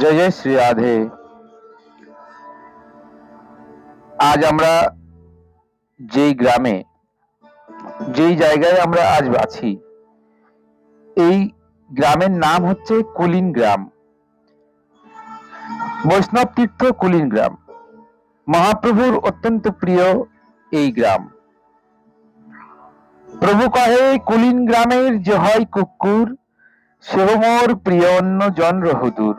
জয় জয় শ্রী রাধে। আজ আমরা যেই গ্রামে, যেই জায়গায় আমরা আজ আছি, এই গ্রামের নাম হচ্ছে কুলিন গ্রাম। বৈষ্ণব তীর্থ কুলিন গ্রাম। মহাপ্রভুর অত্যন্ত প্রিয় এই গ্রাম। প্রভু কহে, কুলিন গ্রামের যে হয় কুকুর, সেও মোর প্রিয় অন্য জন রহুদুর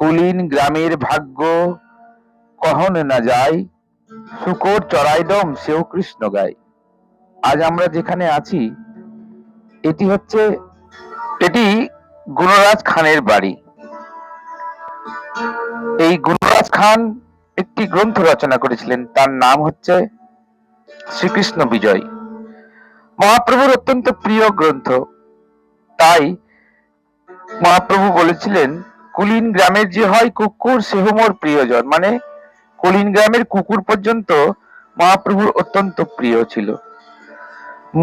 কুলিন গ্রামের ভাগ্য কহন না যায়, শুকর চড়াইদম সেও কৃষ্ণ গায়। আজ আমরা যেখানে আছি, এটি হচ্ছে, এটি গুণরাজ খানের বাড়ি। এই গুণরাজ খান একটি গ্রন্থ রচনা করেছিলেন, তার নাম হচ্ছে শ্রীকৃষ্ণ বিজয়। মহাপ্রভুর অত্যন্ত প্রিয় গ্রন্থ। তাই মহাপ্রভু বলেছিলেন কুলিন গ্রামের যে হয় কুকুর, সেহ মোর প্রিয়জন। মানে কুলিন গ্রামের কুকুর পর্যন্ত মহাপ্রভুর অত্যন্ত প্রিয় ছিল।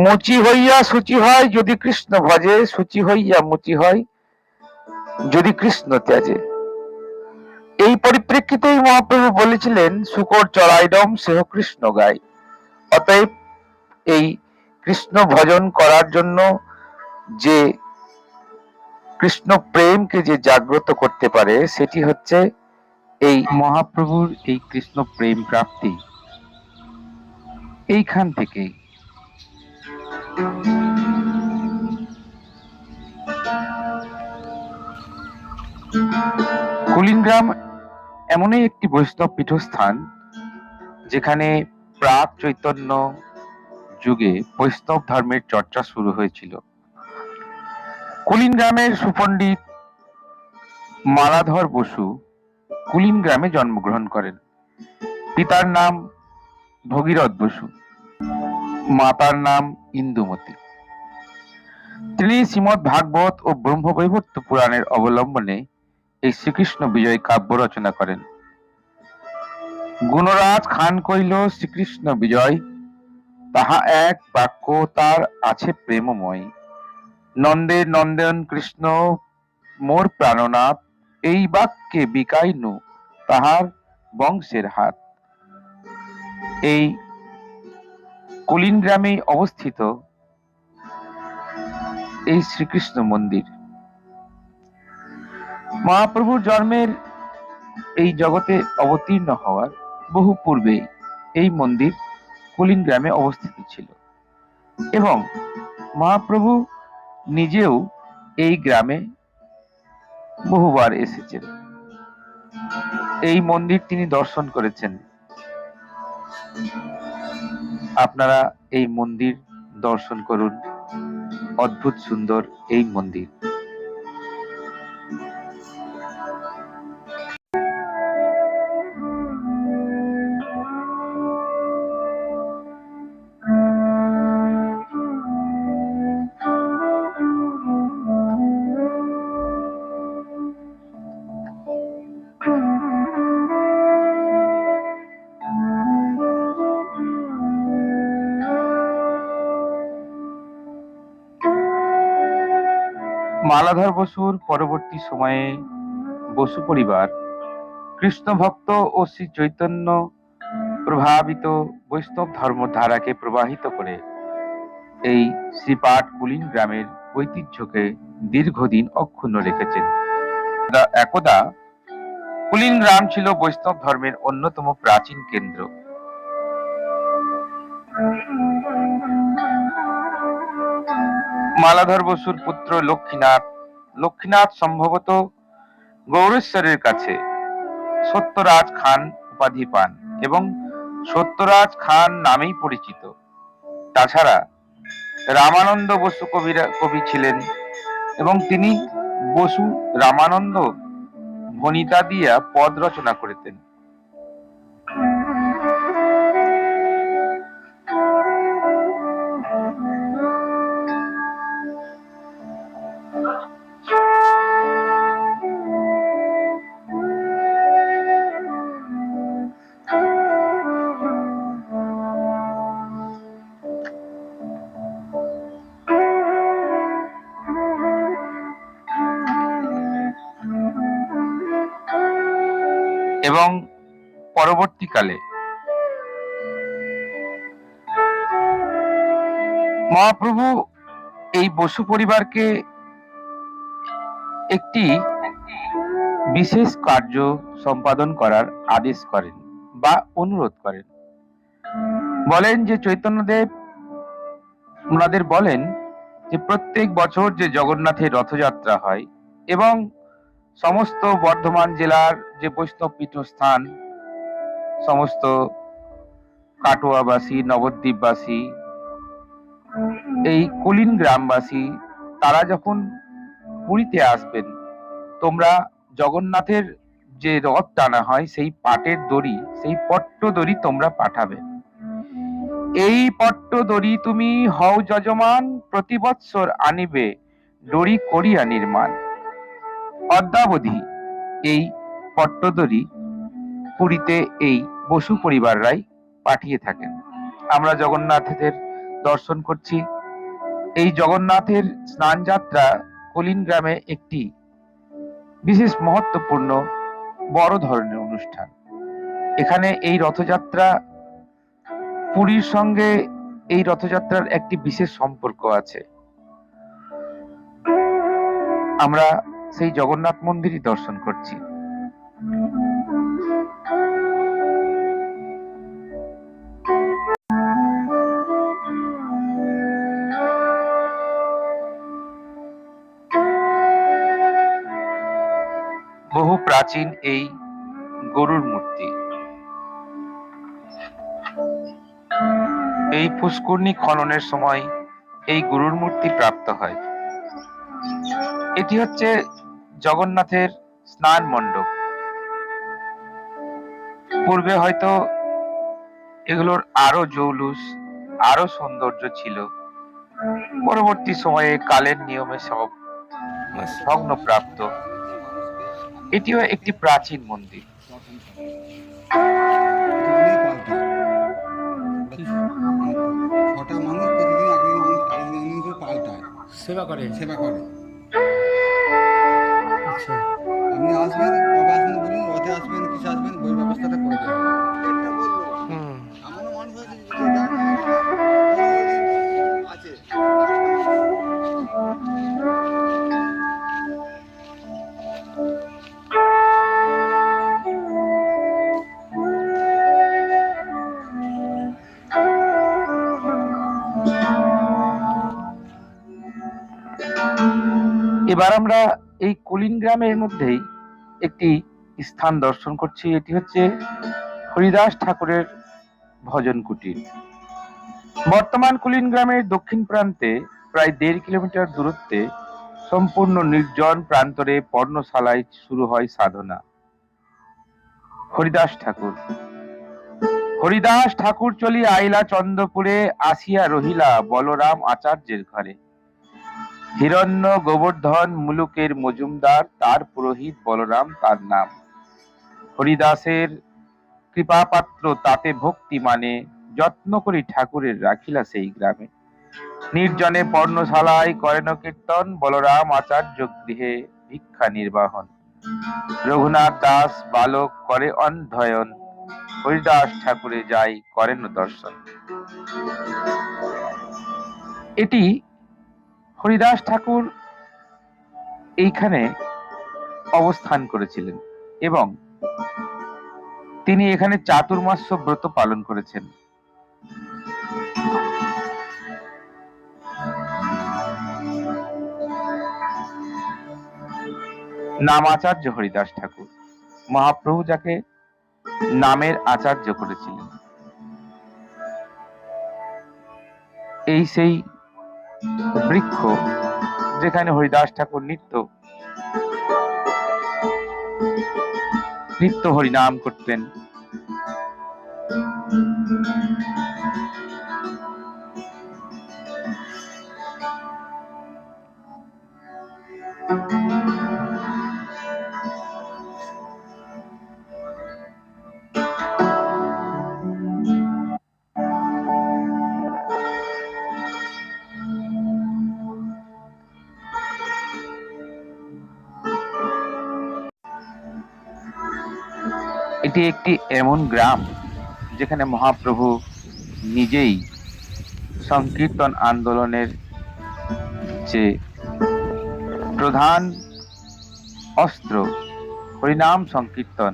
মুচি হইয়া সূচি হয় যদি কৃষ্ণ ভজে, সূচি হইয়া মুচি হয় যদি কৃষ্ণ ত্যাজে। এই পরিপ্রেক্ষিতেই মহাপ্রভু বলেছিলেন শুকর চড়াইডম সেহ কৃষ্ণ গায় অতএব এই কৃষ্ণ ভজন করার জন্য যে কৃষ্ণ প্রেমকে যে জাগ্রত করতে পারে, সেটি হচ্ছে এই মহাপ্রভুর এই কৃষ্ণ প্রেম প্রাপ্তি। এইখান থেকেই কুলিনগ্রাম এমনই একটি বৈষ্ণব পীঠস্থান, যেখানে প্রাক চৈতন্য যুগে বৈষ্ণব ধর্মের চর্চা শুরু হয়েছিল। কুলিন গ্রামের সুপণ্ডিত মালাধর বসু কুলিন গ্রামে জন্মগ্রহণ করেন। পিতার নাম ভগীরথ বসু, মাতার নাম ইন্দুমতি। তিনি শ্রীমৎ ভাগবত ও ব্রহ্মবৈবর্ত পুরাণের অবলম্বনে এই শ্রীকৃষ্ণ বিজয় কাব্য রচনা করেন। গুণরাজ খান কইল, শ্রীকৃষ্ণ বিজয়, তাহা এক বাক্য তার আছে প্রেমময়। নন্দের নন্দন কৃষ্ণ, মোর প্রাণনাথ, এই বাক্যে বিকাইনু তাহার বংশের হাত। এই কলিন গ্রামে অবস্থিত এই শ্রীকৃষ্ণ মন্দির। মহাপ্রভুর জন্মের এই জগতে অবতীর্ণ হওয়ার বহু পূর্বে এই মন্দির কুলিন গ্রামে অবস্থিত ছিল এবং মহাপ্রভু নিজেও এই গ্রামে বহুবার এসেছেন। এই মন্দির তিনি দর্শন করেছেন। আপনারা এই মন্দির দর্শন করুন। অদ্ভুত সুন্দর এই মন্দির। মালাধর বসুর পরবর্তী সময়ে বসু পরিবার, কৃষ্ণ ভক্ত ও শ্রী চৈতন্য প্রভাবিত বৈষ্ণব ধর্মধারাকে প্রবাহিত করে এই শ্রীপাঠ কুলিন গ্রামের ঐতিহ্যকে দীর্ঘদিন অক্ষুণ্ণ রেখেছেন। একদা কুলিন গ্রাম ছিল বৈষ্ণব ধর্মের অন্যতম প্রাচীন কেন্দ্র। মালাধর বসুর পুত্র লক্ষ্মীনাথ। লক্ষ্মীনাথ সম্ভবত গৌরেশ্বরের কাছে সত্যরাজ খান উপাধি পান এবং সত্যরাজ খান নামেই পরিচিত। তাছাড়া রামানন্দ বসু কবিরা, কবি ছিলেন এবং তিনি বসু রামানন্দ ভনিতা দিয়া পদ রচনা করিতেন। এবং পরবর্তীকালে মহাপ্রভু এই বসু পরিবারকে একটি বিশেষ কার্য সম্পাদন করার আদেশ করেন বা অনুরোধ করেন। বলেন যে চৈতন্যদেব ওনাদের বলেন যে প্রত্যেক বছর যে জগন্নাথের রথযাত্রা হয় এবং সমস্ত বর্ধমান জেলার যে বৈষ্ণব পীঠস্থান, সমস্ত কাটোয়াবাসী, নবদ্বীপবাসী, এই কলিন গ্রামবাসী, তারা যখন পুরীতে আসবেন, তোমরা জগন্নাথের যে রথ টানা হয়, সেই পাটের দড়ি, সেই পট্ট দড়ি তোমরা পাঠাবে। এই পট্ট দড়ি তুমি হও যজমান, প্রতি বৎসর আনিবে, দড়ি করিয়া নির্মাণ। অদ্যাবধি এই পট্টদড়ি পুরীতে এই বসু পরিবাররাই পাঠিয়ে থাকেন। আমরা জগন্নাথের দর্শন করছি। এই জগন্নাথের স্নান যাত্রা কলিন গ্রামে একটি বিশেষ মহত্বপূর্ণ বড় ধরনের অনুষ্ঠান। এখানে এই রথযাত্রা পুরীর সঙ্গে এই রথযাত্রার একটি বিশেষ সম্পর্ক আছে। আমরা সেই জগন্নাথ মন্দিরই দর্শন করছি। বহু প্রাচীন এই গরুর মূর্তি। এই পুষ্করণী খননের সময় এই গরুর মূর্তি প্রাপ্ত হয়। এটি হচ্ছে জগন্নাথের স্নান মণ্ডপ। পূর্বে হয়তো এগুলোর আরও জৌলুস আরও সৌন্দর্য ছিল। পরবর্তী সময়ে কালের নিয়মে সব ভগ্ন প্রাপ্ত এটিও একটি প্রাচীন মন্দির। সেবা করে। সেবা করে। আসবেন কবে আসবেন বলুন রথে আসবেন কিসে আসবেন বই ব্যবস্থাটা করে এমনও মানুষ আছে আছে। এবার আমরা এই কলিন গ্রামের মধ্যেই একটি স্থান দর্শন করছি। এটি হচ্ছে হরিদাস ঠাকুরের ভজন কুটির। বর্তমান কুলিন গ্রামের দক্ষিণ প্রান্তে প্রায় দেড় কিলোমিটার দূরত্বে সম্পূর্ণ নির্জন প্রান্তরে পর্ণশালায় শুরু হয় সাধনা। হরিদাস ঠাকুর। হরিদাস ঠাকুর চলি আইলা চন্দ্রপুরে আসিয়া রহিলা বলরাম আচার্যের ঘরে। হিরণ্য গোবর্ধন মুলুকের মজুমদার, তার পুরোহিত বলরাম তার নাম। হরিদাসের কৃপাপাত্র তাতে ভক্তি মানে যত্ন করি ঠাকুরের রাখিলা সেই গ্রামে। নির্জনে পর্ণশালায় করেন কীর্তন, বলরাম আচার্য গৃহে ভিক্ষা নির্বাহন। রঘুনাথ দাস বালক করে অধ্যয়ন, হরিদাস ঠাকুরে যাই করেন দর্শন। এটি হরিদাস ঠাকুর এইখানে অবস্থান করেছিলেন এবং তিনি এখানে চাতুর্মাস্য ব্রত পালন করেছেন। নাম আচার্য হরিদাস ঠাকুর। মহাপ্রভু যাকে নামের আচার্য করেছিলেন। এই সেই বৃক্ষ যেখানে হরিদাস ঠাকুর নিত্য। নিত্য হরিনাম করতেন। এটি একটি এমন গ্রাম যেখানে মহাপ্রভু নিজেই সংকীর্তন আন্দোলনের যে প্রধান অস্ত্র, হরিনাম সংকীর্তন,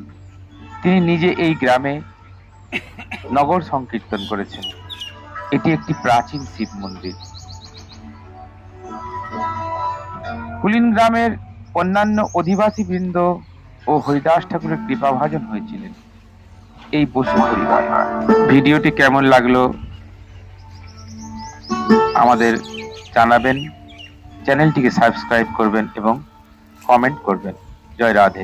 তিনি নিজে এই গ্রামে নগর সংকীর্তন করেছেন। এটি একটি প্রাচীন শিব মন্দির। কুলিন গ্রামের অন্যান্য অধিবাসী বৃন্দ ও হরিদাস ঠাকুরের কৃপাভাজন হয়েছিলেন। এই বসু পরিবার। ভিডিওটি কেমন লাগল? আমাদের জানাবেন। চ্যানেলটিকে সাবস্ক্রাইব করবেন এবং কমেন্ট করবেন। জয় রাধে।